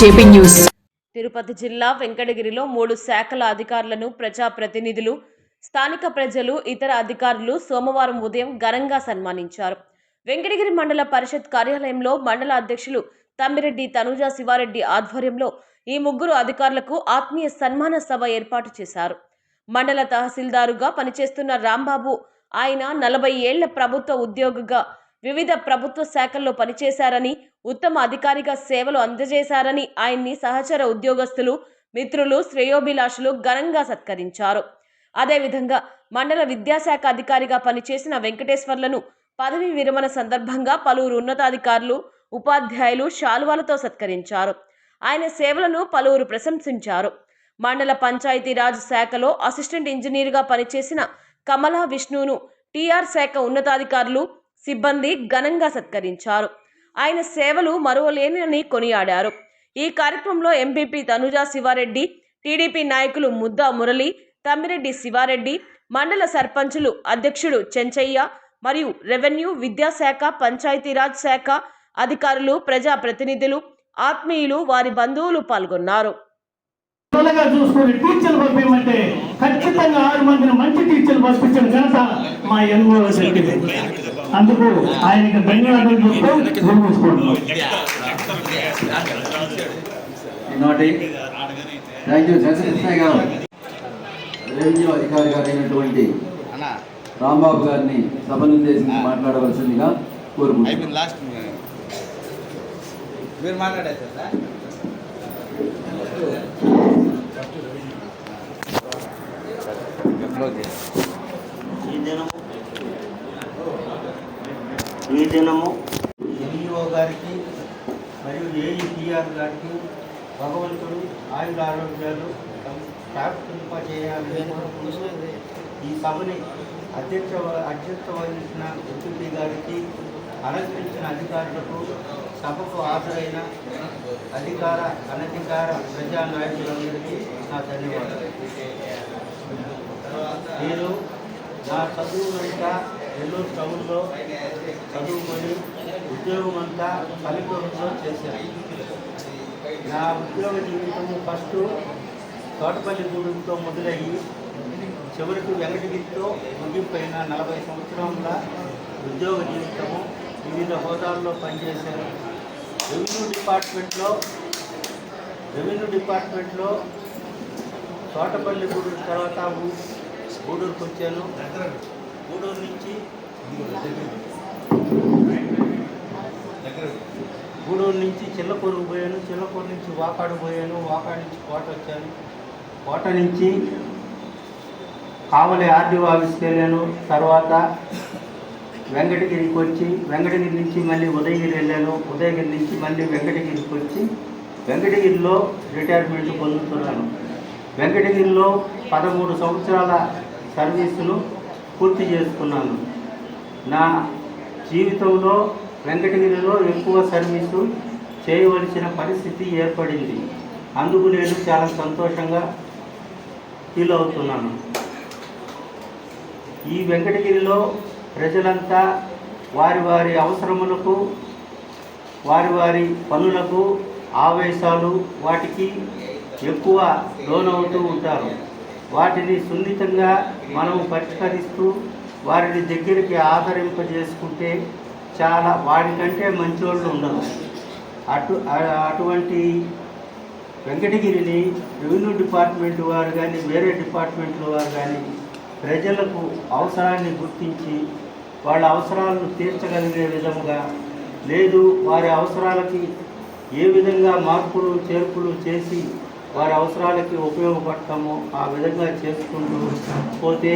JP news. Tirupati జిల్లా వెంకటగిరిలో మూడు శాఖల అధికారులను ప్రజాప్రతినిధులు స్థానిక ప్రజలు ఇతర అధికారులు సోమవారం ఉదయం ఘనంగా సన్మానించారు. వెంకటగిరి మండల పరిషత్ కార్యాలయంలో మండల అధ్యక్షులు తమ్మిరెడ్డి తనుజ శివారెడ్డి ఆధ్వర్యంలో ఈ ముగ్గురు అధికారులకు ఆత్మీయ సన్మాన సభ ఏర్పాటు చేశారు. మండల తహసీల్దారుగా పనిచేస్తున్న రాంబాబు ఆయన నలభై ఏళ్ళ ప్రభుత్వ ఉద్యోగిగా వివిధ ప్రభుత్వ శాఖల్లో పనిచేశారని ఉత్తమ అధికారిగా సేవలు అందజేశారని ఆయన్ని సహచర ఉద్యోగస్తులు మిత్రులు శ్రేయోభిలాషులు ఘనంగా సత్కరించారు. అదేవిధంగా మండల విద్యాశాఖ అధికారిగా పనిచేసిన వెంకటేశ్వర్లను పదవి విరమణ సందర్భంగా పలువురు ఉన్నతాధికారులు ఉపాధ్యాయులు శాలువాలతో సత్కరించారు. ఆయన సేవలను పలువురు ప్రశంసించారు. మండల పంచాయతీరాజ్ శాఖలో అసిస్టెంట్ ఇంజనీర్గా పనిచేసిన కమలా విష్ణును టీఆర్ శాఖ ఉన్నతాధికారులు సిబ్బంది ఘనంగా సత్కరించారు. ఆయన సేవలు మరువలేనని కొనియాడారు. ఈ కార్యక్రమంలో ఎంపీపీ తనుజా శివారెడ్డి టీడీపీ నాయకులు ముద్దా మురళి తమ్మిరెడ్డి శివారెడ్డి మండల సర్పంచులు అధ్యక్షుడు చెంచయ్య మరియు రెవెన్యూ విద్యాశాఖ పంచాయతీరాజ్ శాఖ అధికారులు ప్రజాప్రతినిధులు ఆత్మీయులు వారి బంధువులు పాల్గొన్నారు. పిల్లలుగా చూసుకొని టీచర్లు పంపించమంటే ఖచ్చితంగా ఆరు మందిని మంచి టీచర్లు పంపించిన ఘనత మా ఎన్ఓ శక్తిది అందుకు ఆయనకి ధన్యవాదాలు రెవెన్యూ అధికారి గారైనటువంటి రాంబాబు గారిని సభను ఉద్దేశించి మాట్లాడవలసిందిగా కోరుకుంటున్నాను. మీరు మాట్లాడారు సార్ ఈ దినము ఈ దినము ఎంఈఓ గారికి మరియు ఏఈటీఆర్ గారికి భగవంతుడు ఆయుధ ఆరోగ్యాలు ప్రాప్తింప చేయాలని ఈ సభని అధ్యక్ష అధ్యక్ష వహించిన ఎంపీ గారికి అలంకరించిన అధికారులకు సభకు హాజరైన అధికార అనధికార ప్రజా నాయకులందరికీ నా ధన్యవాదాలు. నేను నా చదువు అంతా నెల్లూరు టౌన్లో చదువుకొని ఉద్యోగం అంతా పల్లెటూరులో చేశాను. నా ఉద్యోగ జీవితం ఫస్ట్ తోటపల్లి గూడెంతో మొదలయ్యి చివరికి వెంకటగిరితో ముగిపోయిన నలభై సంవత్సరాల ఉద్యోగ జీవితము వివిధ హోదాల్లో పనిచేశాను. రెవెన్యూ డిపార్ట్మెంట్లో రెవెన్యూ డిపార్ట్మెంట్లో తోటపల్లి గూడు తర్వాత గూడూరుకు వచ్చాను. గూడూరు నుంచి గూడూరు నుంచి చిల్లకూరుకు పోయాను. చిల్లకూరు నుంచి వాకాడు పోయాను. వాకాడు నుంచి కోట వచ్చాను. కోట నుంచి కావలి ఆర్డీఓ ఆఫీస్కి వెళ్ళాను. తర్వాత వెంకటగిరికి వచ్చి వెంకటగిరి నుంచి మళ్ళీ ఉదయగిరి వెళ్ళాను. ఉదయగిరి నుంచి మళ్ళీ వెంకటగిరికి వచ్చి వెంకటగిరిలో రిటైర్మెంట్ పొందుతున్నాను. వెంకటగిరిలో పదమూడు సంవత్సరాల సర్వీసును పూర్తి చేసుకున్నాను. నా జీవితంలో వెంకటగిరిలో ఎక్కువ సర్వీసు చేయవలసిన పరిస్థితి ఏర్పడింది. అందుకు నేను చాలా సంతోషంగా ఫీల్ అవుతున్నాను. ఈ వెంకటగిరిలో ప్రజలంతా వారి వారి అవసరములకు వారి వారి పనులకు ఆవేశాలు వాటికి ఎక్కువ లోనవుతూ ఉంటారు. వాటిని సున్నితంగా మనం పరిష్కరిస్తూ వారిని దగ్గరికి ఆదరింపజేసుకుంటే చాలా వాడికంటే మంచోళ్ళు ఉండరు. అటు అటువంటి వెంకటగిరిని రెవెన్యూ డిపార్ట్మెంట్ వారు కానీ వేరే డిపార్ట్మెంట్ల వారు కానీ ప్రజలకు అవసరాన్ని గుర్తించి వాళ్ళ అవసరాలను తీర్చగలిగే విధముగా లేదు వారి అవసరాలకి ఏ విధంగా మార్పులు చేర్పులు చేసి వారి అవసరాలకి ఉపయోగపడతామో ఆ విధంగా చేసుకుంటూ పోతే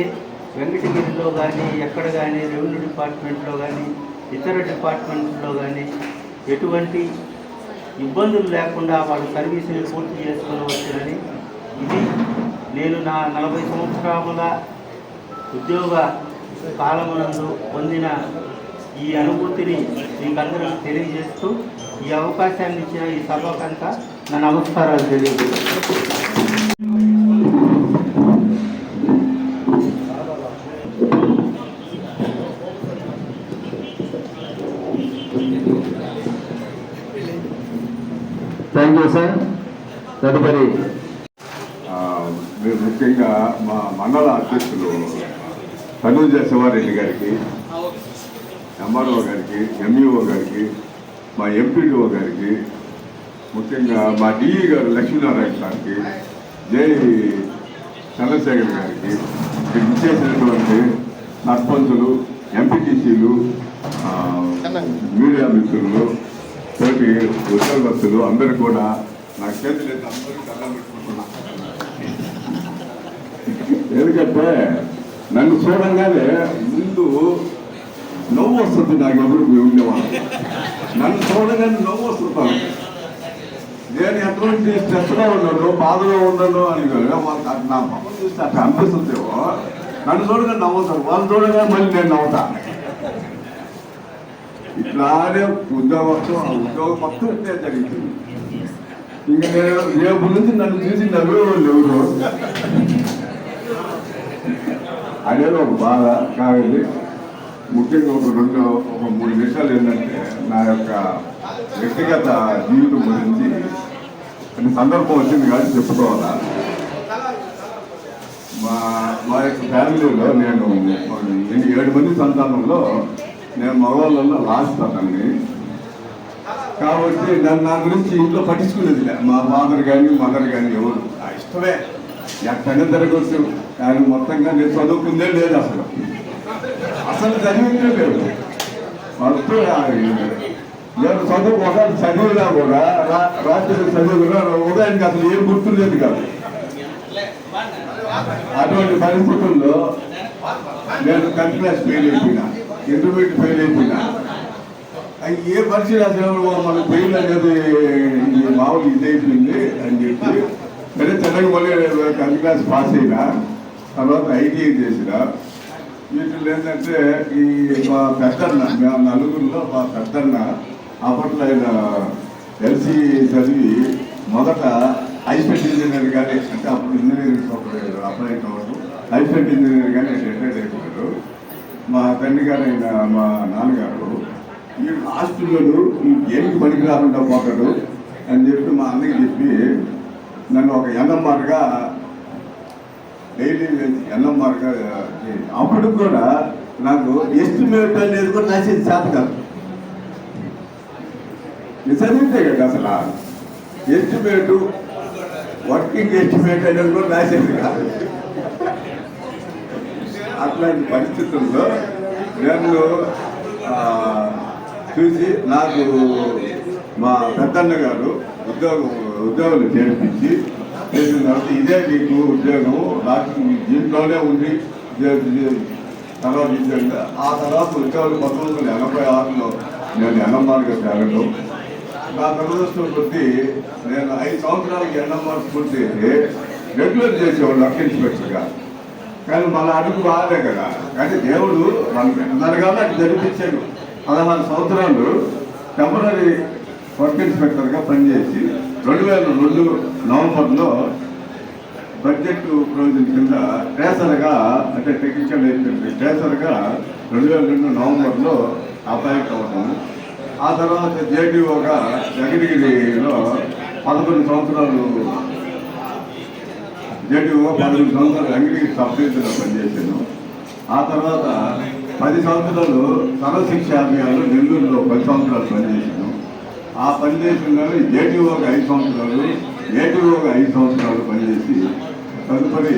వెంకటగిరిలో కానీ ఎక్కడ కానీ రెవెన్యూ డిపార్ట్మెంట్లో కానీ ఇతర డిపార్ట్మెంట్లో కానీ ఎటువంటి ఇబ్బందులు లేకుండా వాళ్ళ సర్వీసులు పూర్తి చేసుకోవచ్చునని ఇది నేను నా నలభై సంవత్సరాల ఉద్యోగ కాలమునందు పొందిన ఈ అనుభూతిని మీకందరికి తెలియజేస్తూ ఈ అవకాశాన్ని ఇచ్చిన ఈ సభకంతా నా నమస్కారాలు తెలియజేస్తాను థ్యాంక్ యూ సార్ తదుపరి. మీరు ముఖ్యంగా మా మండల అధ్యక్షులు తనూజ శివారెడ్డి గారికి ఎంఆర్ఓ గారికి ఎంఈఓ గారికి మా ఎంపీడీఓ గారికి ముఖ్యంగా మా డిఈ గారు లక్ష్మీనారాయణ సార్కి జై చంద్రశేఖర్ గారికి ఇక్కడ ఇచ్చేసినటువంటి సర్పంచులు ఎంపీటీసీలు మీడియా మిత్రులు తోటి ఉద్యోగస్తులు అందరూ కూడా నా చేతులు అందరూ అందరికీ పెట్టుకుంటున్నా ఎందుకంటే నన్ను చూడంగానే ముందు నవ్వు వస్తుంది నాకు ఎదురు ఉండేవాళ్ళు. నన్ను చూడగానే నవ్వు వస్తుంది నేను ఎటువంటి స్ట్రెస్లో ఉన్నాను బాధలో ఉన్నాను అని కాదు. నా మొహం చూస్తే అట్లా అనిపిస్తుందేమో. నన్ను చూడగా నవ్వుతాను వాళ్ళు చూడగా మళ్ళీ నేను నవ్వుతా. ఇట్లానే ఉద్యోగం ఆ ఉద్యోగం మొత్తం ఇట్లే జరిగింది. ఇంక నేను రేపు నుంచి నన్ను చూసి నవ్వేవాళ్ళు ఎవరు అనేది ఒక బాధ కాబట్టి ముఖ్యంగా ఒక రెండు ఒక మూడు నిమిషాలు ఏంటంటే నా యొక్క వ్యక్తిగత జీవితం గురించి కొన్ని సందర్భం వచ్చింది కానీ చెప్పుకోవాలా? మా మా యొక్క ఫ్యామిలీలో నేను నేను ఏడు మంది సంతానంలో నేను మగవాళ్ళలో లాస్ట్ అతన్ని కాబట్టి నన్ను నా గురించి ఇంట్లో పట్టించుకునేది లే. మా ఫాదర్ కానీ మదర్ కానీ ఎవరు. నా ఇష్టమే. ఎక్కడైనా తిరగొచ్చు. కానీ మొత్తంగా నేను చదువుకుందే లేదు అసలు. అసలు చదివిందే లేదు. మొత్తం నేను చదువు ఒక చదివినా కూడా రా- రాత్రి చదివినా ఉదయానికి అసలు ఏం గుర్తులేదు కాదు. అటువంటి పరిస్థితుల్లో నేను టెన్త్ క్లాస్ ఫెయిల్ అయిపోయినా ఇంటర్మీడియట్ ఫెయిల్ అయిపోయినా. ఏ పరిస్థితి రాసినప్పుడు మన ఫెయిల్ అనేది మామూలు ఇది అని చెప్పి సరే చెన్నై మళ్ళీ టెన్త్ క్లాస్ పాస్ అయినా తర్వాత ఐటీఐ చేసిన వీటిలో ఏంటంటే ఈ మా పెద్దన్న మేము నలుగురిలో మా పెద్దన్న అప్పట్లో ఆయన ఎల్సీ చదివి మొదట హైస్పెట్ ఇంజనీర్ కానీ అంటే అప్పుడు ఇంజనీరింగ్ అప్లై అవ్వదు. హైస్పెట్ ఇంజనీర్ కానీ రిటైర్డ్ అయిపోయారు మా తండ్రి గారు ఆయన మా నాన్నగారు ఈ హాస్టల్లో ఏమికి పనికి రాకుండా పోతాడు? అని చెప్పి మా అన్నకి చెప్పి నన్ను ఒక ఎన్ఎంఆర్గా డైలీ ఎన్ఎంఆర్గా అప్పుడు కూడా నాకు ఎస్టిమేట్ అనేది కూడా రాసేది చేత కాదు. నేను చదివితే కదా అసలు. ఎస్టిమేట్ వర్కింగ్ ఎస్టిమేట్ అనేది కూడా రాసేది కాదు. అట్లాంటి పరిస్థితుల్లో నేను చూసి నాకు మా పెద్దన్న గారు ఉద్యోగం ఉద్యోగులు చేర్పించి చేసిన తర్వాత ఇదే నీకు ఉద్యోగం. నాకు దీంట్లోనే ఉండి తర్వాత ఇచ్చాడు ఆ తర్వాత ఉద్యోగం పంతొమ్మిది వందల ఎనభై ఆరులో నేను ఎన్ఎంఆర్గా చేరడం నా దురదృష్టం కొద్ది నేను ఐదు సంవత్సరాలకి ఎన్ఎంఆర్ పూర్తి రెగ్యులర్ చేసేవాళ్ళు అక్క ఇన్స్పెక్టర్గా కానీ మన అడుగు బాగాలే కదా. కానీ దేవుడు మనకి ఎన్నరగానే అటు జరిపించాడు. పదహారు సంవత్సరాలు టెంపరీ వర్క్ ఇన్స్పెక్టర్గా పనిచేసి రెండు వేల రెండు నవంబర్లో బడ్జెట్ ప్రయోజనం కింద ట్రేసర్గా అంటే టెక్నికల్ ఏంటంటే ట్రేసర్గా రెండు వేల రెండు నవంబర్లో అపాయింట్ అవ్వడం ఆ తర్వాత జేటీఓగా జగన్గిరిలో పదకొండు సంవత్సరాలు జేడీఓ పదకొండు సంవత్సరాలు అంగడికి సబ్ పనిచేశాను ఆ తర్వాత పది సంవత్సరాలు సర్వశిక్ష అభియాన్లో నెల్లూరులో పది సంవత్సరాలు పనిచేశాను ఆ పనిచేసిన జేటీఓకి ఐదు సంవత్సరాలు ఏటీఓకి ఐదు సంవత్సరాలు పనిచేసి తదుపరి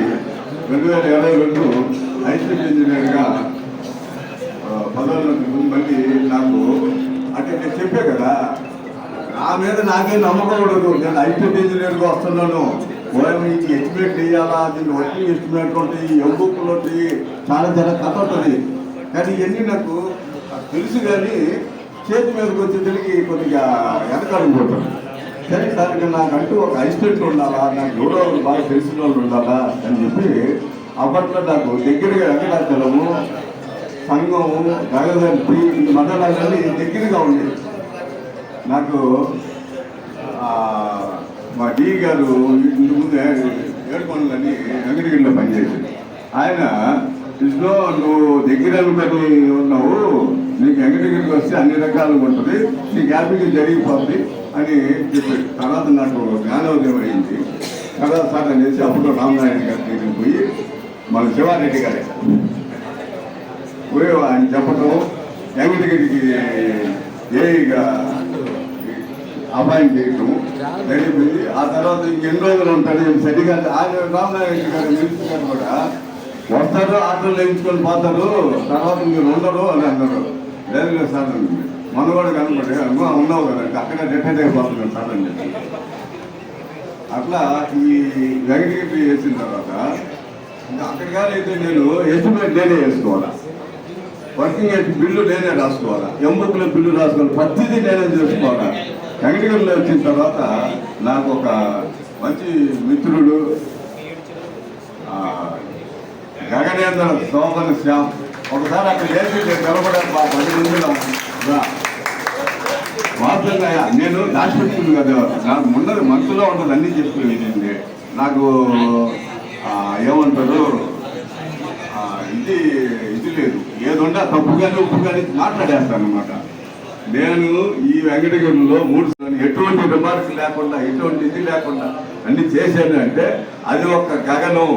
రెండు వేల ఇరవై రెండు ఐసీ ఇంజనీర్గా ఆ, పదోన్నతి మళ్ళీ నాకు నేను చెప్పే కదా నా మీద నాకే నమ్మకం ఉండదు. నేను ఐస్టెట్ ఇంజనీర్గా వస్తున్నాను. ఓఎం ఇది ఎస్టిమేట్ చేయాలా? దీన్ని వర్కింగ్ ఎస్టిమేట్ ఉంటాయి ఎంబుక్లు ఉంటాయి చాలా చాలా కథ ఉంటుంది. కానీ ఇవన్నీ నాకు తెలుసు కానీ చేతి మీదకి వచ్చేసరికి కొద్దిగా వెనకాడిపోతాను సరే సార్ నాకంటూ ఒక అసిస్టెంట్ ఉండాలా? నాకు ఎవరో బాగా తెలిసిన వాళ్ళు ఉండాలా? అని చెప్పి అప్పట్లో నాకు దగ్గరగా వెంకటాచలము సంఘము గగదంతి ఈ మండలాలన్నీ దగ్గరగా ఉండేది నాకు మా డి గారు ఇంటి ముందు ఏడుకొండలని వెంకటగిరిలో పనిచేసింది ఆయన విష్ణు నువ్వు దగ్గర ఉన్నావు నీకు వెంకటగిరికి వస్తే అన్ని రకాలుగా ఉంటుంది నీకు హ్యాపీగా జరిగిపోతుంది అని చెప్పాడు. తర్వాత నాకు జ్ఞానోదయం అయింది. తర్వాత సార్ అనేసి అప్పుడు రామనారాయణ గారి దగ్గరికి పోయి మన శివారెడ్డి గారే పోయి ఆయన చెప్పడం వెంకటగిరికి ఏగా అపాయింట్ చేయటం జరిగింది. ఆ తర్వాత ఇంకెన్ని రోజులు ఉంటాడు. సరిగా ఆయన రామనారాయణ గారు మినిస్టర్ గారు కూడా. వస్తారు ఆటోలు వేయించుకొని పోతారు తర్వాత మీరు ఉండరు అని అన్నారు. లేదు సార్ అంది. కూడా కనపడి ఉన్నావు కదండి అక్కడ రిటైర్ అయిపోతున్నాను సార్ అని చెప్పి. అట్లా ఈ వెంకటగిరి వేసిన తర్వాత ఇంకా అక్కడ అయితే నేను ఎస్టిమేట్ నేనే వేసుకోవాలా? వర్కింగ్ అయితే బిల్లు నేనే రాసుకోవాలా? ఎంబుక్లో బిల్లు రాసుకోవాలి. ప్రతిదీ నేనే చేసుకోవాలా? వెంకటగిరిలో వచ్చిన తర్వాత నాకు ఒక మంచి మిత్రుడు గగనేంద్ర శోభన శ్యామ్. ఒకసారి అక్కడ లేచి నేను నిలబడాను మా పది మందిలో వాస్తవంగా నేను దాచిపెట్టుకుంది కదా నాకు ఉన్నది మనసులో ఉంటుంది అన్ని చెప్పుకునేది నాకు ఏమంటారు? ఇది ఇది లేదు. ఏదుంటే తప్పు కానీ ఉప్పు కానీ మాట్లాడేస్తాను అనమాట నేను ఈ వెంకటగిరిలో మూడు ఎటువంటి రిమార్క్స్ లేకుండా ఎటువంటి ఇది లేకుండా అన్ని చేశాను అంటే అది ఒక గగనం.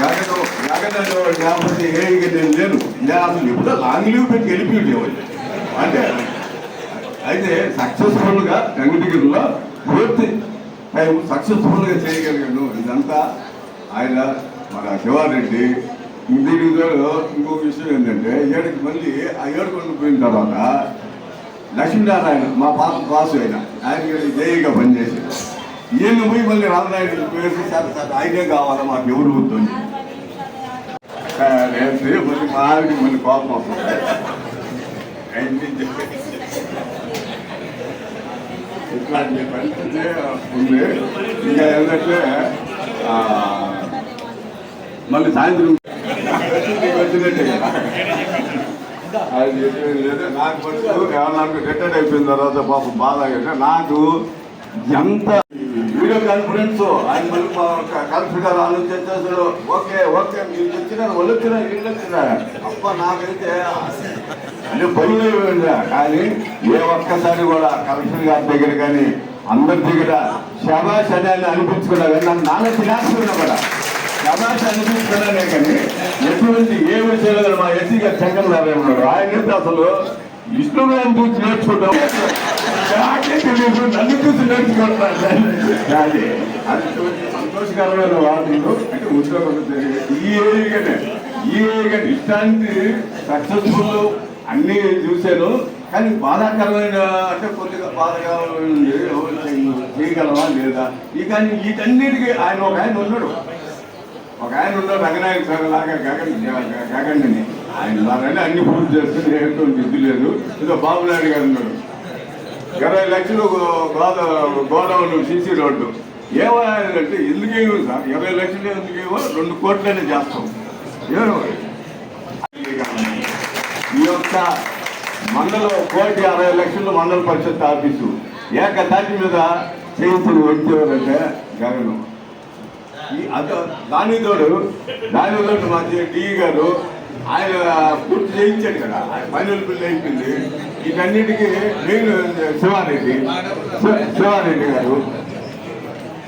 గగనం గగనంలో లేకపోతే ఏ ఇక నేను లేను. నేను అసలు ఎప్పుడో లాంగ్ లీవ్ పెట్టి వెళ్ళిపోయేవాళ్ళు అంటే అయితే సక్సెస్ఫుల్గా వెంకటగిరిలో పూర్తి టైం సక్సెస్ఫుల్ చేయగలిగాను. ఇదంతా ఆయన మన శివారెడ్డి దీని తోడు ఇంకొక విషయం ఏంటంటే ఏడుకి మళ్ళీ ఆ ఏడుకొండ పోయిన తర్వాత లక్ష్మీనారాయణ మా పాప బాసు ఆయన ఆయన జేఈగా పనిచేసాడు ఈయన పోయి మళ్ళీ రామనాయుడు పేరు సార్ సార్ ఆయనే కావాలా మాకు ఎవరు వద్దని మళ్ళీ మా ఆవిడ మళ్ళీ కోపం వస్తుంది. ఇట్లాంటి పరిస్థితి ఉంది. ఇంకా ఏంటంటే మళ్ళీ సాయంత్రం వచ్చినట్టే అది లేదు. నాకు ఫస్ట్ ఏమన్నా రిటైర్ అయిపోయిన తర్వాత పాపం బాధ అంటే నాకు ఎంత వీడియో కాన్ఫరెన్స్ ఆయన మళ్ళీ కలెక్టర్ గారు ఆలోచించేసాడు ఓకే ఓకే మీరు వచ్చినారు వాళ్ళు వచ్చినా వీళ్ళు వచ్చినా. అప్ప నాకైతే అంటే బయలుదేరి కానీ ఏ ఒక్కసారి కూడా కలెక్టర్ గారి దగ్గర కానీ అందరి దగ్గర శబాష్ అని అనిపించుకున్నా కానీ నాకు నాన్న తినేస్తున్నా కూడా. శబాష్ అనిపించుకున్నానే కానీ ఎటువంటి ఏ విషయంలో మా ఎస్సీగా గారు శంకర్ ఉన్నారు ఆయన అసలు విష్ణు గారిని చూసి నేర్చుకుంటాం తెలియదు నన్ను చూసి నేర్చుకుంటాను కానీ అటువంటి సంతోషకరమైన వార్తలు అంటే ఉద్యోగం ఈ ఏరియానే ఈ ఏరియా ఇష్టానికి సక్సెస్ఫుల్ అన్ని చూశాను కానీ బాధాకరమైన అంటే కొద్దిగా బాధగా చేయగలవా లేదా ఈ కానీ వీటన్నిటికీ ఆయన ఒక ఆయన ఉన్నాడు ఒక ఆయన ఉన్నారు రంగనాయక సార్ లాగా గగన్ గగన్ అని. ఆయన లాగానే అన్ని పూర్తి చేస్తుంది ఎటువంటి ఇది లేదు. ఇదో బాబునాయుడు గారు ఉన్నాడు. ఇరవై లక్షలు గోదా గోదావరి సీసీ రోడ్డు. ఏమంటే ఎందుకేమో సార్ ఇరవై లక్షలు ఎందుకేమో రెండు కోట్లనే చేస్తాం. ఏమో ఈ యొక్క మండల కోటి అరవై లక్షలు మండల పరిషత్ ఆఫీసు. ఏకతాటి మీద చేతులు వచ్చేవారంటే ఎవరంటే గగను. దాని తోడు దాని తోడు మా డి గారు ఆయన పూర్తి చేయించాడు కదా. ఆయన ఫైనల్ బిల్ అయిపోయింది. వీటన్నిటికీ మెయిన్ శివారెడ్డి శివారెడ్డి గారు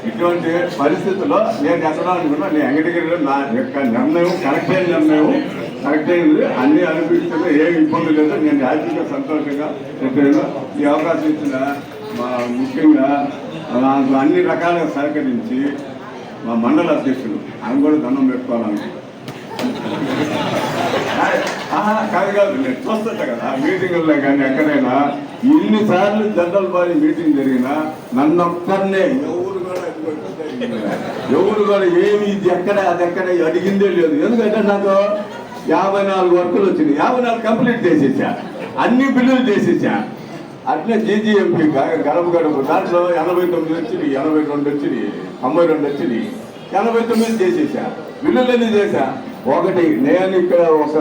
ఇటువంటి పరిస్థితుల్లో నేను ఎక్కడ అనుకున్నా నేను వెంకటగిరిలో నా యొక్క నిర్ణయం కరెక్ట్ అయిన నిర్ణయం కరెక్ట్ అయింది అన్ని అనిపిస్తున్నా ఏమి ఇబ్బంది లేదు. నేను హ్యాపీగా సంతోషంగా చెప్పాను. ఈ అవకాశం ఇచ్చిన ముఖ్యంగా అన్ని రకాలుగా సహకరించి మా మండల అధ్యక్షుడు. ఆయన కూడా దండం పెట్టుకోవాలని. ఆహా, కాదు కాదు నేను చూస్తుంటా కదా. మీటింగుల్లో కానీ ఎక్కడైనా ఎన్నిసార్లు జనరల్ బాడీ మీటింగ్ జరిగినా నన్ను ఒక్కరినే ఎవరు కూడా ఎవరు కూడా ఏమి ఇది ఎక్కడ అది ఎక్కడ అడిగిందే లేదు. ఎందుకంటే నాకు యాభై నాలుగు వర్కులు వచ్చినాయి. యాభై నాలుగు కంప్లీట్ చేసేసా. అన్ని బిల్లులు చేసేసా. అట్లే జీజీఎంపీ గడప గడప దాంట్లో ఎనభై తొమ్మిది వచ్చినాయి ఎనభై రెండు వచ్చినాయి తొంభై రెండు వచ్చినాయి ఎనభై తొమ్మిది చేసేసా. బిల్లులన్నీ చేశా ఒకటి నేను ఇక్కడ ఒక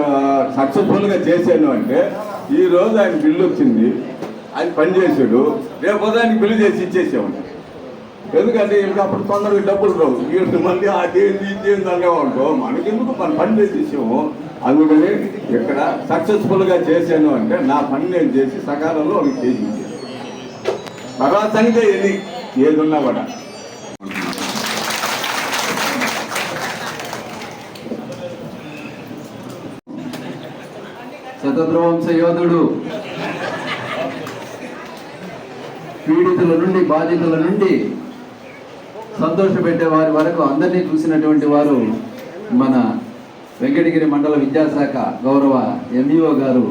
సక్సెస్ఫుల్గా చేశాను అంటే ఈ రోజు ఆయన బిల్లు వచ్చింది ఆయన పనిచేసాడు రేపు ఉదయానికి బిల్లు చేసి ఇచ్చేసామండి ఎందుకంటే ఇంకా అప్పుడు తొందరగా డబ్బులు రావు. వీళ్ళు మళ్ళీ అదేంది ఇదేంది అనేవాడు మనకెందుకు మన పని చేసేసాము? అందుకని ఇక్కడ సక్సెస్ఫుల్గా చేశాను అంటే నా పని నేను చేసి సకాలంలో అవి చేసి తర్వాత ఎన్ని ఏది? ఉన్నా కూడా. శతద్రోవంశ యోధుడు పీడితుల నుండి బాధితుల నుండి సంతోషపెట్టే వారి వరకు అందరినీ చూసినటువంటి వారు మన వెంకటగిరి మండల విద్యాశాఖ గౌరవ ఎంఈఓ గారు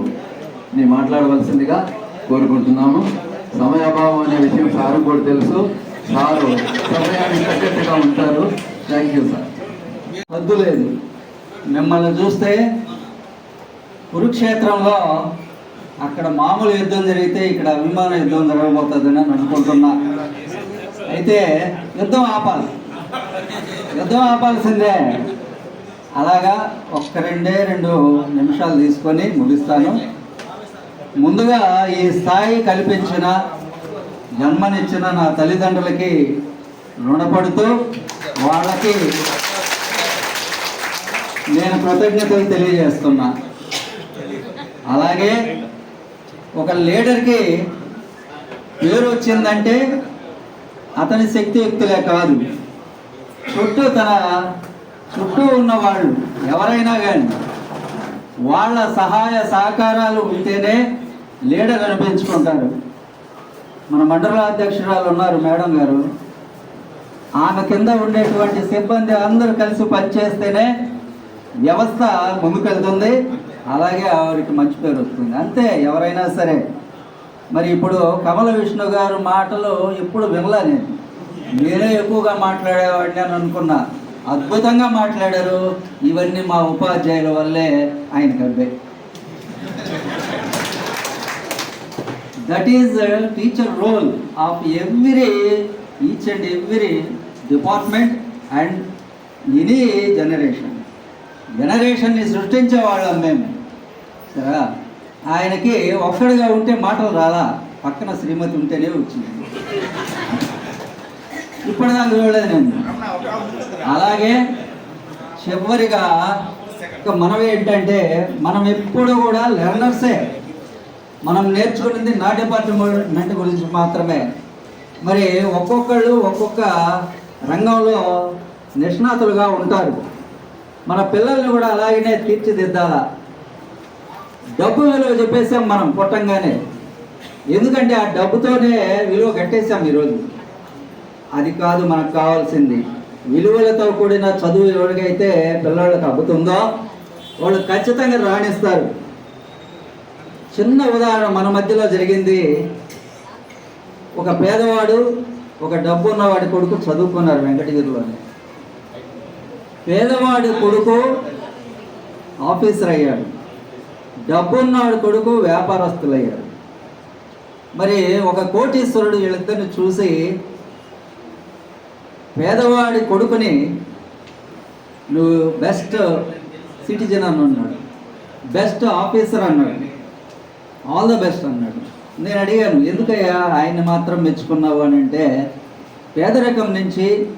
ని మాట్లాడవలసిందిగా కోరుకుంటున్నాము. సమయాభావం అనే విషయం సారు కూడా తెలుసు. సారు సమయానికి తగ్గట్టుగా ఉంటారు. థ్యాంక్ యూ సార్ వద్దు లేదు. మిమ్మల్ని చూస్తే కురుక్షేత్రంలో అక్కడ మామూలు యుద్ధం జరిగితే ఇక్కడ అభిమాన యుద్ధం జరగబోతుందని నేను అనుకుంటున్నా. అయితే యుద్ధం ఆపాలి. యుద్ధం ఆపాల్సిందే. అలాగా ఒక్క రెండే రెండు నిమిషాలు తీసుకొని ముగిస్తాను. ముందుగా ఈ స్థాయి కల్పించిన జన్మనిచ్చిన నా తల్లిదండ్రులకి రుణపడుతూ వాళ్ళకి నేను కృతజ్ఞతలు తెలియజేస్తున్నా. అలాగే ఒక లీడర్కి పేరు వచ్చిందంటే అతని శక్తియుక్తులే కాదు. చుట్టూ తన చుట్టూ ఉన్న వాళ్ళు ఎవరైనా కానీ వాళ్ళ సహాయ సహకారాలు ఉంటేనే లీడర్ అనిపించుకుంటారు. మన మండల అధ్యక్షురాలు ఉన్నారు మేడం గారు. ఆమె కింద ఉండేటువంటి సిబ్బంది అందరూ కలిసి పనిచేస్తేనే వ్యవస్థ ముందుకెళ్తుంది. అలాగే ఆవిడకి మంచి పేరు వస్తుంది. అంతే ఎవరైనా సరే. మరి ఇప్పుడు కమల విష్ణు గారు మాటలు ఎప్పుడు వినలా నేను. నేనే ఎక్కువగా మాట్లాడేవాడిని అని అనుకున్నా. అద్భుతంగా మాట్లాడారు. ఇవన్నీ మా ఉపాధ్యాయుల వల్లే ఆయన అబ్బాయి that is teacher role of every each and every department and any generation జనరేషన్ని సృష్టించే వాళ్ళం మేము. సరే ఆయనకి ఒక్కడిగా ఉంటే మాటలు రాలా. పక్కన శ్రీమతి ఉంటేనే వచ్చింది. ఇప్పటిదాకా చూడలేదు నేను. అలాగే చివరిగా ఒక మనవి ఏంటంటే మనం ఎప్పుడు కూడా లెర్నర్సే. మనం నేర్చుకున్నది నా డిపార్ట్మెంట్ గురించి మాత్రమే. మరి ఒక్కొక్కళ్ళు ఒక్కొక్క రంగంలో నిష్ణాతులుగా ఉంటారు. మన పిల్లల్ని కూడా అలాగనే తీర్చిదిద్దాలా? డబ్బు విలువ చెప్పేసాం మనం పుట్టంగానే ఎందుకంటే ఆ డబ్బుతోనే విలువ కట్టేశాం ఈరోజు. అది కాదు మనకు కావాల్సింది. విలువలతో కూడిన చదువు ఎవరికైతే పిల్లలకు అబ్బుతుందో వాళ్ళు ఖచ్చితంగా రాణిస్తారు. చిన్న ఉదాహరణ మన మధ్యలో జరిగింది. ఒక పేదవాడు ఒక డబ్బు ఉన్నవాడి కొడుకు చదువుకున్నారు వెంకటగిరిలోనే. పేదవాడి కొడుకు ఆఫీసర్ అయ్యాడు. డబ్బున్నవాడి కొడుకు వ్యాపారస్తులయ్యాడు. మరి ఒక కోటీశ్వరుడు వీళ్ళిద్దరిని చూసి పేదవాడి కొడుకుని నువ్వు బెస్ట్ సిటిజన్ అని అన్నాడు. బెస్ట్ ఆఫీసర్ అన్నాడు. ఆల్ ద బెస్ట్ అన్నాడు. నేను అడిగాను ఎందుకయ్యా ఆయన్ని మాత్రం మెచ్చుకున్నావు? అని అంటే పేదరికం నుంచి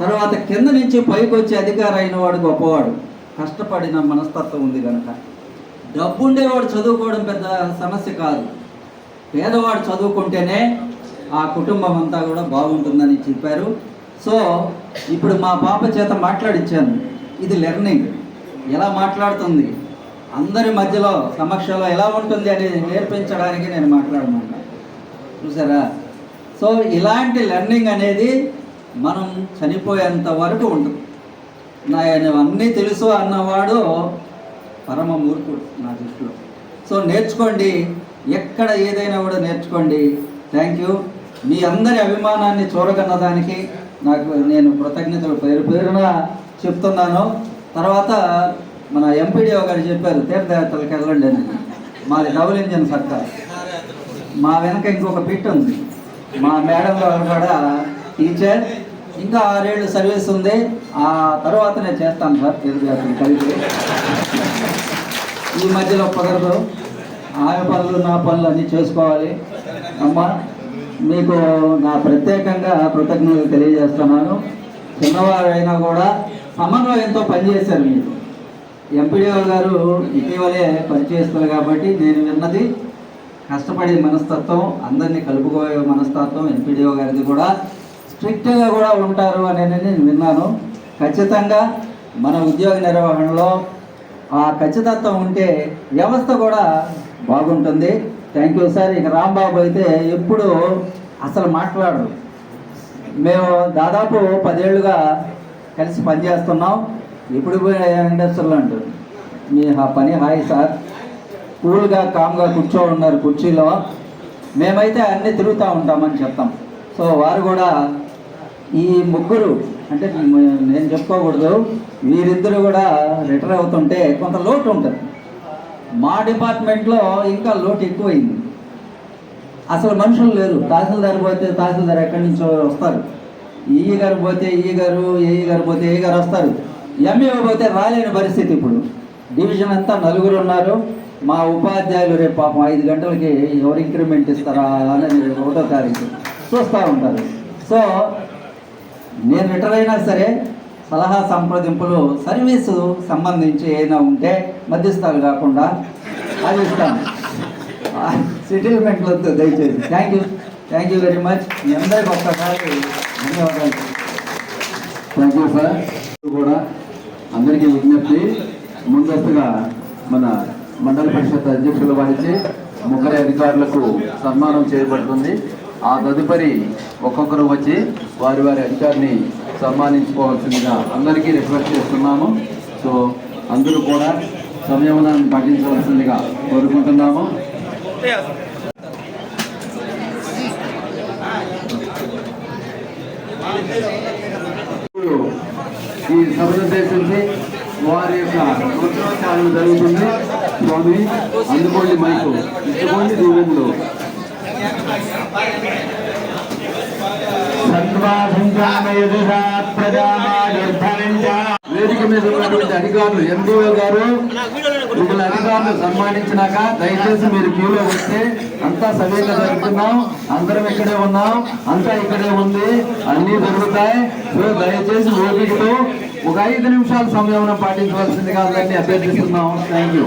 తర్వాత కింద నుంచి పైకి వచ్చి అధికారం అయిన వాడు గొప్పవాడు. కష్టపడిన మనస్తత్వం ఉంది కనుక డబ్బు ఉండేవాడు చదువుకోవడం పెద్ద సమస్య కాదు. పేదవాడు చదువుకుంటేనే ఆ కుటుంబం అంతా కూడా బాగుంటుందని చెప్పారు. సో ఇప్పుడు మా పాప చేత మాట్లాడిచ్చాను. ఇది లెర్నింగ్. ఎలా మాట్లాడుతుంది? అందరి మధ్యలో సమక్షంలో ఎలా ఉంటుంది అనేది నేర్పించడానికి నేను మాట్లాడమాట. చూసారా? సో ఇలాంటి లెర్నింగ్ అనేది మనం చనిపోయేంత వరకు ఉంటుంది. నా అన్నీ తెలుసు అన్నవాడు పరమ మూర్ఖుడు నా దృష్టిలో. సో నేర్చుకోండి. ఎక్కడ ఏదైనా కూడా నేర్చుకోండి. Thank you. మీ అందరి అభిమానాన్ని చూరగన్నదానికి నాకు నేను కృతజ్ఞతలు పేరు పేరున చెప్తున్నాను. తర్వాత మన ఎంపీడీఓ గారు చెప్పారు తీర్థయాత్రలకు వెళ్ళండి అని. మాది డబుల్ ఇంజన్ సర్కార్. మా వెనక ఇంకొక పిట్ ఉంది. మా మేడం గారు కూడా టీచర్. ఇంకా ఆరేళ్ళు సర్వీస్ ఉంది. ఆ తర్వాత నేను చేస్తాను సార్ తీర్థయాత్రలు కలిపి. ఈ మధ్యలో కుదరదు. ఆమె పనులు నా పనులు అన్నీ చేసుకోవాలి. అమ్మా మీకు నా ప్రత్యేకంగా కృతజ్ఞతలు తెలియజేస్తున్నాను. చిన్నవారైనా కూడా సమన్వయంతో పనిచేశారు మీరు ఎంపీడీఓ గారు ఇటీవలే పనిచేస్తారు కాబట్టి నేను విన్నది కష్టపడే మనస్తత్వం అందరినీ కలుపుకోయే మనస్తత్వం ఎంపీడీఓ గారిది కూడా. స్ట్రిక్ట్గా కూడా ఉంటారు అనేది నేను విన్నాను. ఖచ్చితంగా మన ఉద్యోగ నిర్వహణలో ఆ ఖచ్చితత్వం ఉంటే వ్యవస్థ కూడా బాగుంటుంది. థ్యాంక్ యూ సార్ ఇక రాంబాబు అయితే ఎప్పుడు అసలు మాట్లాడరు మేము దాదాపు పదేళ్ళుగా కలిసి పనిచేస్తున్నాం. ఇప్పుడు ఇండస్ట్రీలో అంటారు. మీ హా- పని హాయ్ సార్. కూల్గా కామ్గా కూర్చో ఉన్నారు కుర్చీలో. మేమైతే అన్నీ తిరుగుతూ ఉంటామని చెప్తాం. సో వారు కూడా ఈ ముగ్గురు అంటే నేను చెప్పుకోకూడదు. మీరిద్దరు కూడా రిటైర్ అవుతుంటే కొంత లోటు ఉంటుంది. మా డిపార్ట్మెంట్లో ఇంకా లోటు ఎక్కువైంది. అసలు మనుషులు లేరు. తహసీల్దార్ పోతే తహసీల్దార్ ఎక్కడి నుంచో వస్తారు. ఈ గారు పోతే ఈ గారు ఏ గారు పోతే ఏ గారు వస్తారు. ఎంఈఓ పోతే రాలేని పరిస్థితి ఇప్పుడు. డివిజన్ అంతా నలుగురు ఉన్నారు. మా ఉపాధ్యాయులు రేపు పాపం ఐదు గంటలకి ఎవరు ఇంక్రిమెంట్ ఇస్తారా అని ఒకటో తారీఖు. చూస్తూ ఉంటారు. సో నేను రిటైర్ అయినా సరే సలహా సంప్రదింపులు సర్వీసు సంబంధించి ఏమైనా ఉంటే మధ్యస్థాలు కాకుండా అది ఇస్తాను సెటిల్మెంట్ వద్దు దయచేసి. Thank you thank you very much మీ అందరికి ఒక్కసారి ధన్యవాదాలు. థ్యాంక్ యూ సార్ కూడా అందరికీ విజ్ఞప్తి. ముందస్తుగా మన మండల పరిషత్ అధ్యక్షుల వారిచే ముగ్గురి అధికారులకు సన్మానం చేయబడుతుంది. ఆ తదుపరి ఒక్కొక్కరు వచ్చి వారి వారి అధికారిని సన్మానించుకోవాల్సిందిగా అందరికీ రిక్వెస్ట్ చేస్తున్నాము. సో అందరూ కూడా సంయమనాన్ని పాటించవలసిందిగా కోరుకుంటున్నాము. ఈ సభనుద్దేశించి వారి యొక్క నూతనోత్సవాలు జరుగుతుంది. స్వామి అందుకోండి మైకు. ఇచ్చుకోండి దీవెనలు. వేదిక మీద ఉన్నటువంటి అధికారులు ఎండిఓ గారు మిగిలిన అధికారులు సన్మానించినాక దయచేసి మీరు క్యూలో వస్తే అంతా సవ్యంగా జరుగుతున్నాం అందరం ఇక్కడే ఉన్నాం. అంతా ఇక్కడే ఉంది. అన్ని జరుగుతాయి. సో దయచేసి ఓపికతో ఒక ఐదు నిమిషాల సమయం పాటించవలసిందిగా అందరినీ అభ్యర్థిస్తున్నాం. థ్యాంక్ యూ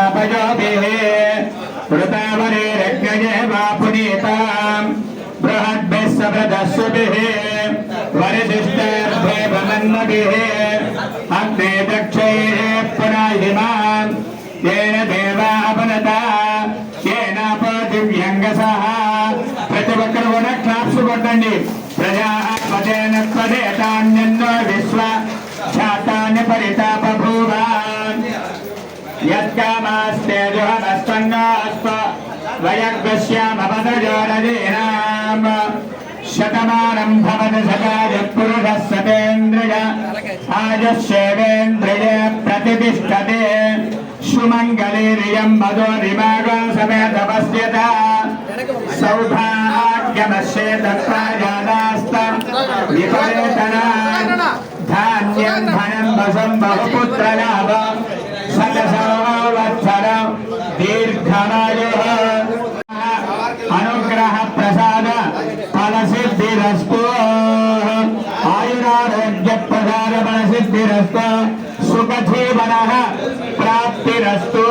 వరిదిష్టైర్భేవమన్మభిः అగ్నే దక్షైः పునాహిమాన్ येन देवा अपनता येन దివ్యంగసః ప్రతి ఒక్కరు కూడా క్లాప్స్ కొట్టండి ప్రజా పదేన పదేతాన్యన్నో విశ్వ ఖ్యాతాన్ని పరితాప భూవాన్ యత్కామాస్తేజోహమస్తంగాస్వ वर्धमानं भवति सदा यत्पुरुषः सतेन्द्रिय। आजस्येवेन्द्रिय प्रतिष्ठते। सुमङ्गलीर्यं मधो निमागा समेतपस्यता सौभाग्यमस्ये तत्प्राजादास्त సిద్ధిరస్తు ఆయురారోగ్య ప్రసాద ఫల సుఖజీవన ప్రాప్తిరస్తు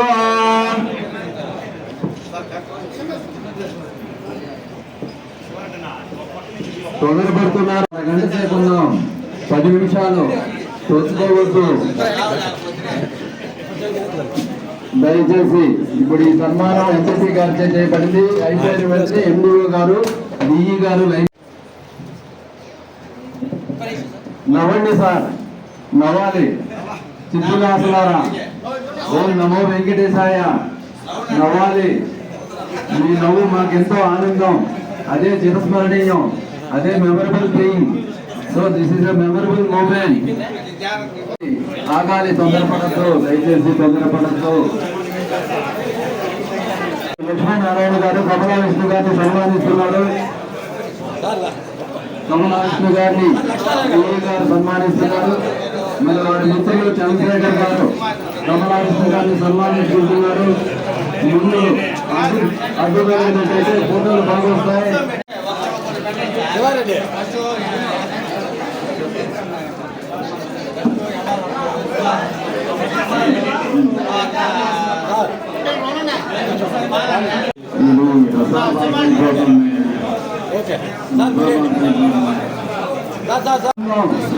తొందరపడుతున్నారు గంట సేపు ఉన్నాం పది నిమిషాలు. తోచుకోవద్దు దయచేసి ఇప్పుడు ఈ సన్మానం ఎంపీ గారు చేయబడింది. అయిపోయిన వెంటనే ఎండిఓ గారు డిఈ గారు లైన్ నవ్వండి సార్. నవ్వాలి. చిత్తులాసలారా ఓం నమో వెంకటేశాయ. నవ్వాలి. మీ నవ్వు మాకెంతో ఆనందం. అదే చిరస్మరణీయం. అదే memorable thing so this is a memorable moment ఆగాలి తొందరపడద్దు. దయచేసి తొందరపడద్దు. లక్ష్మీనారాయణ గారు కమలా విష్ణు గారిని సన్మానిస్తున్నారు. కమలా గారిని ఏ గారు సన్మానిస్తున్నారు? మరి వారి మిత్రులు చంద్రశేఖర్ గారు కమలా గారిని సన్మానించుకుంటున్నారు. ముందు అడ్డు అడ్డుగా ఫోటోలు బాగా వస్తాయి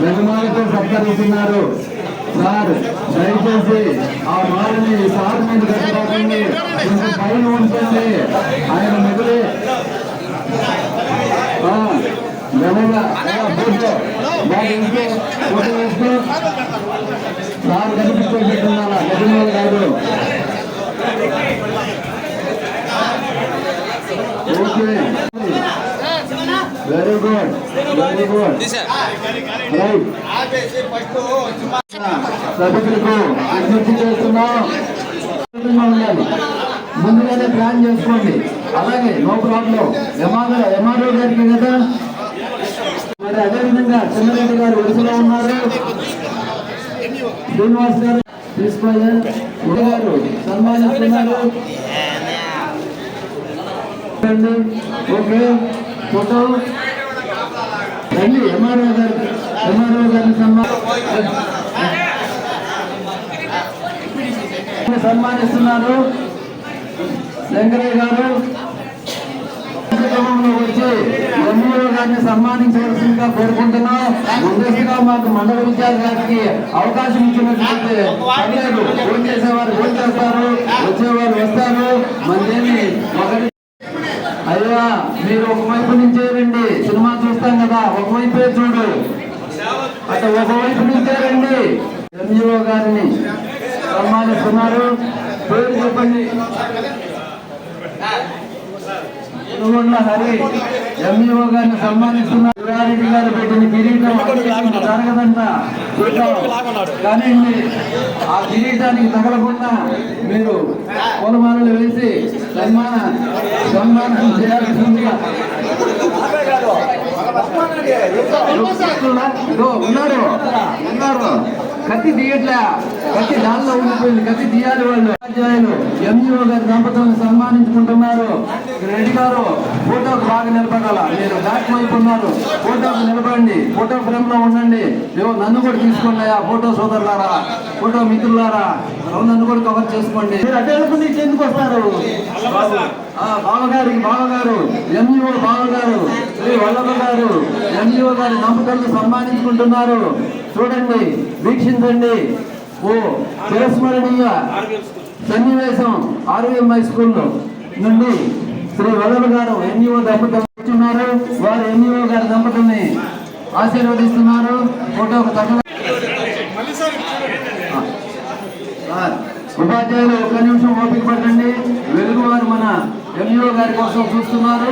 యజమానితో సత్కరిస్తున్నారు. సార్ దయచేసి ఆ మాలని సార్ మీద కట్టుకోకండి పైన ఉంటుంది ఆయన మిగిలి ఆ, ఫోటో. సార్ కనిపించేట్టున్నారా యజమాని గారు. Okay. Very good very good right సభ్యులకు విజ్ఞప్తి చేస్తున్నాం. ఉండాలి ముందుగానే ప్లాన్ చేసుకోండి. అలాగే నో ప్రాబ్లం ఎంఆర్ఓ ఎంఆర్ఓ గారికి కదా? మరి అదేవిధంగా చిన్నరెడ్డి గారు వరుసలో ఉన్నారు. శ్రీనివాస్ గారు గారు సన్మానిస్తున్నారు. ఓకే. ఫోటో రండి ఎంఆర్ఓ గారు ఎంఆర్ఓ గారిని సన్మాన సన్మానిస్తున్నారు. శంకరయ్య గారు కార్యక్రమంలో వచ్చి ఎంఈఓ గారిని సన్మానించవలసిందిగా కోరుకుంటున్నాం. ముందస్తుగా మాకు మండల విద్యార్థి అవకాశం ఇచ్చినట్లయితే పర్లేదు. ఫోన్ చేసేవారు ఫోన్ చేస్తారు వచ్చేవారు వస్తారు. మందేమి ఒకటి అయ్యా మీరు ఒకవైపు నుంచే రండి. సినిమా చూస్తాం కదా ఒకవైపే చూడు. అటు ఒకవైపు నుంచే రండి. ఎంజీఓ గారిని సన్మానిస్తున్నారు పేరు చెప్పండి. పునుగొండ హరి ఎంఈఓ గారిని సన్మానిస్తున్నారు శివారెడ్డి గారు పెట్టిన కిరీటం జరగదంట. కానీ ఆ కిరీటానికి తగలకుండా మీరు పూలమాలలు వేసి సన్మాన సన్మానం చేయాల్సిందిగా. ఉన్నాడు ఉన్నారు కత్తి తీయట్లే కత్తి దానిలో ఉండిపోయింది కత్తి తీయాలి వాళ్ళు ఉపాధ్యాయులు ఎంఈఓ గారి దంపతులను సన్మానించుకుంటున్నారు రెడ్డి గారు ఫోటోకు బాగా నిలబడాల మీరు బ్యాక్ వైపు ఉన్నారు ఫోటోకు నిలబడండి ఫోటో ఫ్రేమ్లో ఉండండి ఏవో నన్ను కూడా తీసుకోండి ఆ ఫోటో సోదరులారా ఫోటో మిత్రులారా నన్ను కూడా కవర్ చేసుకోండి మీరు అడ్డు ఎందుకు వస్తారు? ఆ బావగారు ఎంఈఓ బావగారు శ్రీ వల్లభ గారు ఎంఈఓ గారి దంపతులను సన్మానించుకుంటున్నారు. చూడండి వీక్షించండి. ఓ చిరస్మరణీయ సన్నివేశం ఆర్వీఎంఐ హై స్కూల్ నుండి శ్రీ వల్లభ గారు ఎంఈఓ దంపతులు కూర్చున్నారు వారు ఎంఈఓ గారి దంపతుల్ని ఆశీర్వదిస్తున్నారు. ఫోటో తగ్గ ఉపాధ్యాయులు ఒక్క నిమిషం ఓపిక పట్టండి వెలుగువారు మన ఎంఈఓ గారి కోసం చూస్తున్నారు.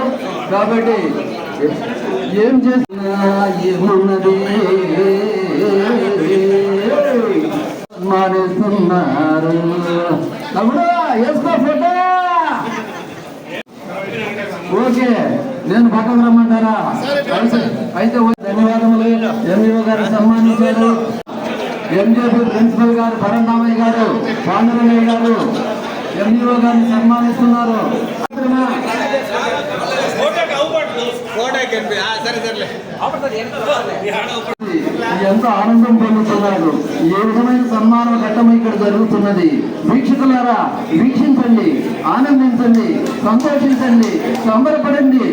కాబట్టి ఏం చేస్తున్నా ఏమున్నది? మానేస్తున్నారు. తమ్ముడు వేసుకో ఫోటో. ఓకే నేను పక్కకు రమ్మంటారా? అయితే- ధన్యవాదములు. ఎంఈఓ గారు సన్మానించారు. ఎంజేపీ ప్రిన్సిపల్ గారు పరంధామయ్య గారు పాండురంగయ్య గారు ఎంఈఓ గారిని సన్మానిస్తున్నారు. ఎంత ఆనందం పొందుతున్నారు. ఏ విధమైన సన్మానం ఘట్టం ఇక్కడ జరుగుతున్నది? వీక్షకులారా వీక్షించండి ఆనందించండి సంతోషించండి సంబరపడండి.